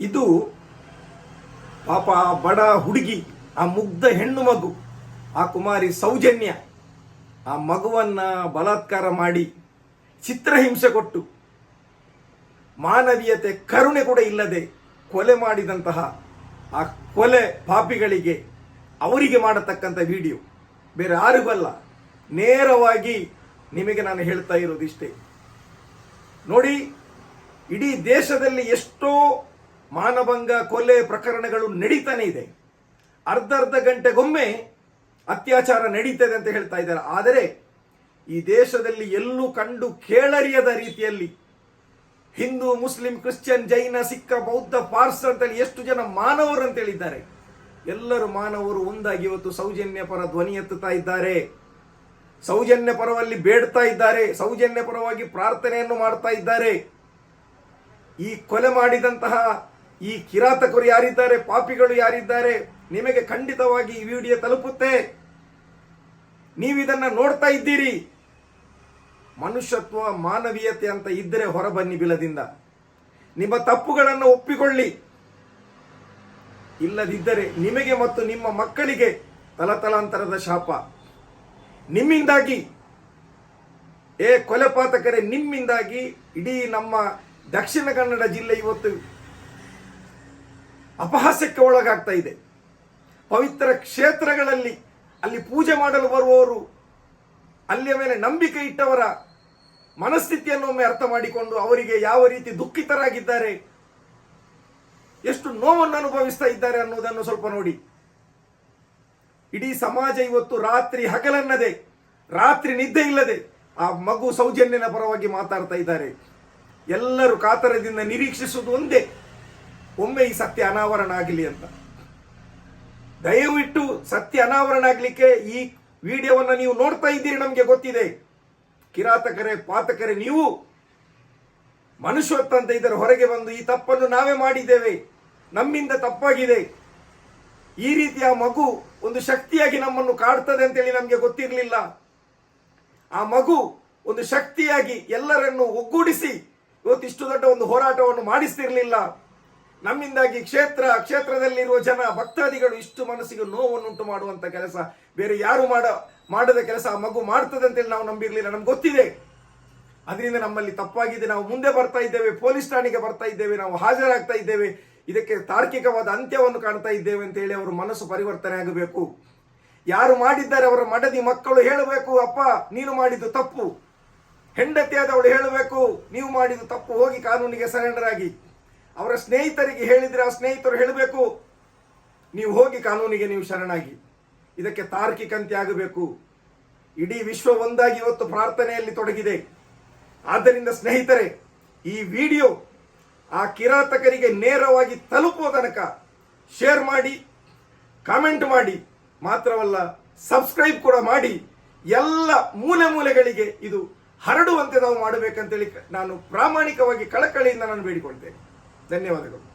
ಇದು ಪಾಪ ಆ ಬಡ ಹುಡುಗಿ, ಆ ಮುಗ್ಧ ಹೆಣ್ಣು ಮಗು, ಆ ಕುಮಾರಿ ಸೌಜನ್ಯ, ಆ ಮಗುವನ್ನ ಬಲಾತ್ಕಾರ ಮಾಡಿ ಚಿತ್ರಹಿಂಸೆ ಕೊಟ್ಟು ಮಾನವೀಯತೆ ಕರುಣೆ ಕೂಡ ಇಲ್ಲದೆ ಕೊಲೆ ಮಾಡಿದಂತಹ ಆ ಕೊಲೆ ಪಾಪಿಗಳಿಗೆ ಅವರಿಗೆ ಮಾಡತಕ್ಕಂಥ ವಿಡಿಯೋ. ಬೇರೆ ಯಾರಿಗೂ ಅಲ್ಲ, ನೇರವಾಗಿ ನಿಮಗೆ ನಾನು ಹೇಳ್ತಾ ಇರೋದಿಷ್ಟೇ. ನೋಡಿ, ಇಡೀ ದೇಶದಲ್ಲಿ ಎಷ್ಟೋ ಮಾನಭಂಗ ಕೊಲೆ ಪ್ರಕರಣಗಳು ನಡೀತಾನೆ ಇದೆ. ಅರ್ಧ ಅರ್ಧ ಗಂಟೆಗೊಮ್ಮೆ ಅತ್ಯಾಚಾರ ನಡೀತದೆ ಅಂತ ಹೇಳ್ತಾ ಇದ್ದಾರೆ. ಆದರೆ ಈ ದೇಶದಲ್ಲಿ ಎಲ್ಲೂ ಕಂಡು ಕೇಳರಿಯದ ರೀತಿಯಲ್ಲಿ ಹಿಂದೂ, ಮುಸ್ಲಿಂ, ಕ್ರಿಶ್ಚಿಯನ್, ಜೈನ, ಸಿಕ್ಕ, ಬೌದ್ಧ, ಪಾರ್ಸ್ ಅಂತೇಳಿ ಎಷ್ಟು ಜನ ಮಾನವರು ಅಂತ ಹೇಳಿದ್ದಾರೆ. ಎಲ್ಲರೂ ಮಾನವರು ಒಂದಾಗಿ ಇವತ್ತು ಸೌಜನ್ಯ ಪರ ಧ್ವನಿ ಎತ್ತುತ್ತಾ ಇದ್ದಾರೆ. ಸೌಜನ್ಯ ಪರವಾಗಿ ಬೇಡ್ತಾ ಇದ್ದಾರೆ. ಸೌಜನ್ಯ ಪರವಾಗಿ ಪ್ರಾರ್ಥನೆಯನ್ನು ಮಾಡ್ತಾ ಇದ್ದಾರೆ. ಈ ಕೊಲೆ ಮಾಡಿದಂತಹ ಈ ಕಿರಾತಕರು ಯಾರಿದ್ದಾರೆ, ಪಾಪಿಗಳು ಯಾರಿದ್ದಾರೆ, ನಿಮಗೆ ಖಂಡಿತವಾಗಿ ಈ ವಿಡಿಯೋ ತಲುಪುತ್ತೆ. ನೀವಿದನ್ನ ನೋಡ್ತಾ ಇದ್ದೀರಿ. ಮನುಷ್ಯತ್ವ, ಮಾನವೀಯತೆ ಅಂತ ಇದ್ದರೆ ಹೊರಬನ್ನಿ ಬಿಲದಿಂದ. ನಿಮ್ಮ ತಪ್ಪುಗಳನ್ನು ಒಪ್ಪಿಕೊಳ್ಳಿ. ಇಲ್ಲದಿದ್ದರೆ ನಿಮಗೆ ಮತ್ತು ನಿಮ್ಮ ಮಕ್ಕಳಿಗೆ ತಲತಲಾಂತರದ ಶಾಪ. ನಿಮ್ಮಿಂದಾಗಿ, ಏ ಕೊಲೆಪಾತಕರೇ, ನಿಮ್ಮಿಂದಾಗಿ ಇಡೀ ನಮ್ಮ ದಕ್ಷಿಣ ಕನ್ನಡ ಜಿಲ್ಲೆ ಇವತ್ತು ಅಪಹಾಸ್ಯಕ್ಕೆ ಒಳಗಾಗ್ತಾ ಇದೆ. ಪವಿತ್ರ ಕ್ಷೇತ್ರಗಳಲ್ಲಿ ಅಲ್ಲಿ ಪೂಜೆ ಮಾಡಲು ಬರುವವರು ಅಲ್ಲಿಯ ಮೇಲೆ ನಂಬಿಕೆ ಇಟ್ಟವರ ಮನಸ್ಥಿತಿಯನ್ನು ಒಮ್ಮೆ ಅರ್ಥ ಮಾಡಿಕೊಂಡು ಅವರಿಗೆ ಯಾವ ರೀತಿ ದುಃಖಿತರಾಗಿದ್ದಾರೆ, ಎಷ್ಟು ನೋವನ್ನು ಅನುಭವಿಸ್ತಾ ಇದ್ದಾರೆ ಅನ್ನೋದನ್ನು ಸ್ವಲ್ಪ ನೋಡಿ. ಇಡೀ ಸಮಾಜ ಇವತ್ತು ರಾತ್ರಿ ಹಗಲನ್ನದೆ, ರಾತ್ರಿ ನಿದ್ದೆ ಇಲ್ಲದೆ ಆ ಮಗು ಸೌಜನ್ಯನ ಪರವಾಗಿ ಮಾತಾಡ್ತಾ ಇದ್ದಾರೆ. ಎಲ್ಲರೂ ಕಾತರದಿಂದ ನಿರೀಕ್ಷಿಸುವುದು ಒಂದೇ. ಒಮ್ಮೆ ಈ ಸತ್ಯ ಅನಾವರಣ ಆಗಲಿ ಅಂತ. ದಯವಿಟ್ಟು ಸತ್ಯ ಅನಾವರಣ ಆಗಲಿಕ್ಕೆ ಈ ವಿಡಿಯೋವನ್ನು ನೀವು ನೋಡ್ತಾ ಇದ್ದೀರಿ ನಮಗೆ ಗೊತ್ತಿದೆ. ಕಿರಾತಕರೇ ಪಾತಕರೇ ನೀವು ಮನುಷ್ಯತ್ವ ಅಂತ ಇದ್ದರೆ ಹೊರಗೆ ಬಂದು ಈ ತಪ್ಪನ್ನು ನಾವೇ ಮಾಡಿದ್ದೇವೆ. ನಮ್ಮಿಂದ ತಪ್ಪಾಗಿದೆ. ಈ ರೀತಿಯ ಮಗು ಒಂದು ಶಕ್ತಿಯಾಗಿ ನಮ್ಮನ್ನು ಕಾಡ್ತದೆ ಅಂತೇಳಿ ನಮಗೆ ಗೊತ್ತಿರಲಿಲ್ಲ. ಆ ಮಗು ಒಂದು ಶಕ್ತಿಯಾಗಿ ಎಲ್ಲರನ್ನು ಒಗ್ಗೂಡಿಸಿ ಇವತ್ತಿಷ್ಟು ದೊಡ್ಡ ಒಂದು ಹೋರಾಟವನ್ನು ಮಾಡಿಸ್ತಿರ್ಲಿಲ್ಲ. ನಮ್ಮಿಂದಾಗಿ ಕ್ಷೇತ್ರ, ಕ್ಷೇತ್ರದಲ್ಲಿರುವ ಜನ, ಭಕ್ತಾದಿಗಳು ಇಷ್ಟು ಮನಸ್ಸಿಗೆ ನೋವನ್ನುಂಟು ಮಾಡುವಂತ ಕೆಲಸ ಬೇರೆ ಯಾರು ಮಾಡ, ಮಾಡದ ಕೆಲಸ ಆ ಮಗು ಮಾಡ್ತದೆ ಅಂತೇಳಿ ನಾವು ನಂಬಿರ್ಲಿಲ್ಲ. ನಮ್ಗೆ ಗೊತ್ತಿದೆ. ಅದರಿಂದ ನಮ್ಮಲ್ಲಿ ತಪ್ಪಾಗಿದೆ. ನಾವು ಮುಂದೆ ಬರ್ತಾ ಇದ್ದೇವೆ, ಪೊಲೀಸ್ ಠಾಣೆಗೆ ಬರ್ತಾ ಇದ್ದೇವೆ, ನಾವು ಹಾಜರಾಗ್ತಾ ಇದ್ದೇವೆ. ಇದಕ್ಕೆ ತಾರ್ಕಿಕವಾದ ಅಂತ್ಯವನ್ನು ಕಾಣ್ತಾ ಇದ್ದೇವೆ ಅಂತ ಹೇಳಿ ಅವರ ಮನಸ್ಸು ಪರಿವರ್ತನೆ ಆಗಬೇಕು. ಯಾರು ಮಾಡಿದ್ದಾರೆ ಅವರ ಮಡದಿ ಮಕ್ಕಳು ಹೇಳಬೇಕು, ಅಪ್ಪ, ನೀನು ಮಾಡಿದ್ದು ತಪ್ಪು. ಹೆಂಡತಿಯಾದವಳು ಹೇಳಬೇಕು, ನೀವು ಮಾಡಿದ್ದು ತಪ್ಪು. ಹೋಗಿ ಕಾನೂನಿಗೆ ಸರೆಂಡರ್ ಆಗಿ ಅವರ ಸ್ನೇಹಿತರಿಗೆ ಹೇಳಿದರೆ ಆ ಸ್ನೇಹಿತರು ಹೇಳಬೇಕು, ನೀವು ಹೋಗಿ ಕಾನೂನಿಗೆ ನೀವು ಶರಣಾಗಿ. ಇದಕ್ಕೆ ತಾರ್ಕಿಕ ಅಂತ್ಯ ಆಗಬೇಕು. ಇಡೀ ವಿಶ್ವ ಒಂದಾಗಿ ಇವತ್ತು ಪ್ರಾರ್ಥನೆಯಲ್ಲಿ ತೊಡಗಿದೆ. ಆದ್ದರಿಂದ ಸ್ನೇಹಿತರೆ, ಈ ವಿಡಿಯೋ ಆ ಕಿರಾತಕರಿಗೆ ನೇರವಾಗಿ ತಲುಪುವ ತನಕ ಶೇರ್ ಮಾಡಿ, ಕಾಮೆಂಟ್ ಮಾಡಿ, ಮಾತ್ರವಲ್ಲ ಸಬ್ಸ್ಕ್ರೈಬ್ ಕೂಡ ಮಾಡಿ. ಎಲ್ಲ ಮೂಲೆ ಮೂಲೆಗಳಿಗೆ ಇದು ಹರಡುವಂತೆ ನಾವು ಮಾಡಬೇಕಂತೇಳಿ ನಾನು ಪ್ರಾಮಾಣಿಕವಾಗಿ ಕಳಕಳಿಯಿಂದ ನಾನು ಬೇಡಿಕೊಳ್ತೇನೆ. ಧನ್ಯವಾದಗಳು